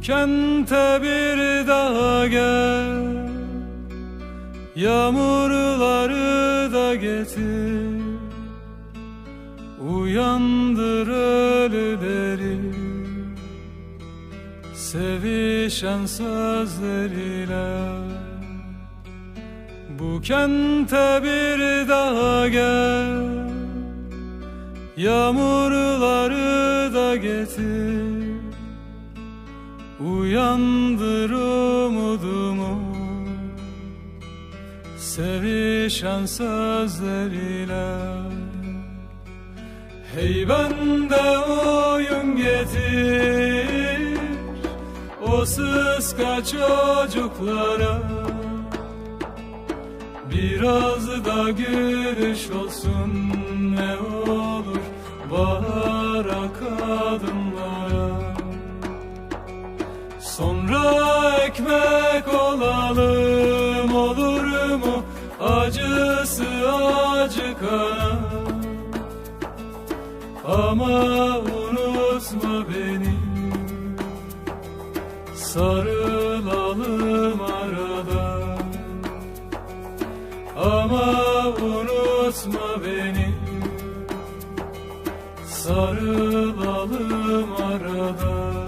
kente bir daha gel. Yağmurları da getir. Uyandır ölüleri. Sevişen sözleriyle. Bu kente bir daha gel. Yağmurları da getir Uyandır umudumu. Sevişen sözleriyle. Hey bende oyun getir O sıska çocuklara. Biraz da gülüş olsun ne olur Bahara kadınlara Sonra ekmek olalım olur mu? Acısı acıkana Ama unutma beni. Sarılalım arada Ama unutma beni. Sarılalım arada